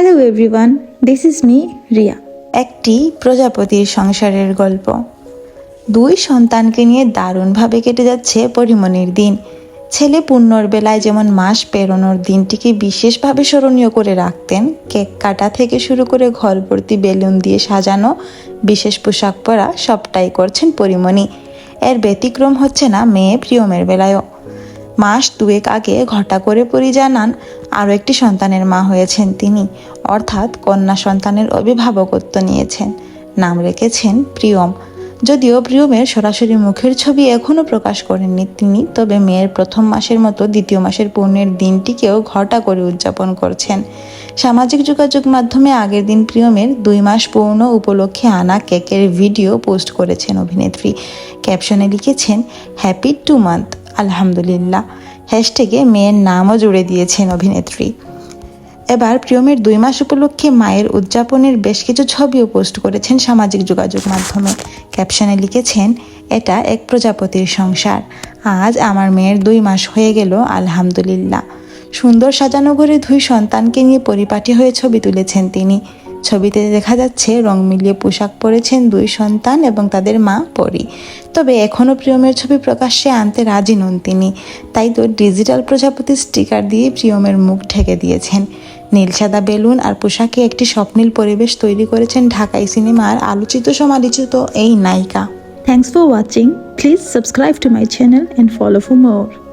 Hello everyone, this is me, Riya একটি প্রজাপতির সংসারের গল্প। দুই সন্তানকে নিয়ে দারুণভাবে কেটে যাচ্ছে পরিমণির দিন। ছেলে পূর্ণর বেলায় যেমন মাস পেরোনোর দিনটিকে বিশেষভাবে স্মরণীয় করে রাখতেন কেক কাটা থেকে শুরু করে ঘর ভর্তি বেলুন দিয়ে সাজানো বিশেষ পোশাক পরা সবটাই করছেন পরিমণি। এর ব্যতিক্রম হচ্ছে না মেয়ে প্রিয়মের বেলায়ও। মাস দুয়েক আগে ঘটা করে পরি জানান, আরও একটি সন্তানের মা হয়েছেন তিনি। অর্থাৎ কন্যা সন্তানের অভিভাবকত্ব নিয়েছেন। নাম রেখেছেন প্রিয়ম। যদিও প্রিয়মের সরাসরি মুখের ছবি এখনও প্রকাশ করেননি তিনি, তবে মেয়ের প্রথম মাসের মতো দ্বিতীয় মাসের পূর্ণের দিনটিকেও ঘটা করে উদযাপন করছেন। সামাজিক যোগাযোগ মাধ্যমে আগের দিন প্রিয়মের দুই মাস পূর্ণ উপলক্ষে আনা কেকের ভিডিও পোস্ট করেছেন অভিনেত্রী। ক্যাপশনে লিখেছেন, হ্যাপি টু মান্থ। আলহামদুলিল্লাহ। হ্যাশট্যাগে মেয়ের নামও জুড়ে দিয়েছেন অভিনেত্রী। এবার প্রিয়মের দুই মাস উপলক্ষে মায়ের উদযাপনের বেশ কিছু ছবিও পোস্ট করেছেন সামাজিক যোগাযোগ মাধ্যমে। ক্যাপশনে লিখেছেন, এটা এক প্রজাপতির সংসার। আজ আমার মেয়ের দুই মাস হয়ে গেল, আলহামদুলিল্লাহ। সুন্দর সাজানো ঘরে দুই সন্তানকে নিয়ে পরিপাটি হয়ে ছবি তুলেছেন তিনি। ছবিতে দেখা যাচ্ছে রং মিলিয়ে পোশাক পরেছেন দুই সন্তান এবং তাদের মা পরি তবে এখনও প্রিয়মের ছবি প্রকাশ্যে আনতে রাজি নন তিনি তাই তো ডিজিটাল প্রজাপতি স্টিকার দিয়ে প্রিয়মের মুখ ঢেকে দিয়েছেন নীল সাদা বেলুন আর পোশাকে একটি স্বপ্নীল পরিবেশ তৈরি করেছেন ঢাকাই সিনেমার আলোচিত সমালোচিত এই নায়িকা Thanks for watching. Please subscribe to my channel and follow for more.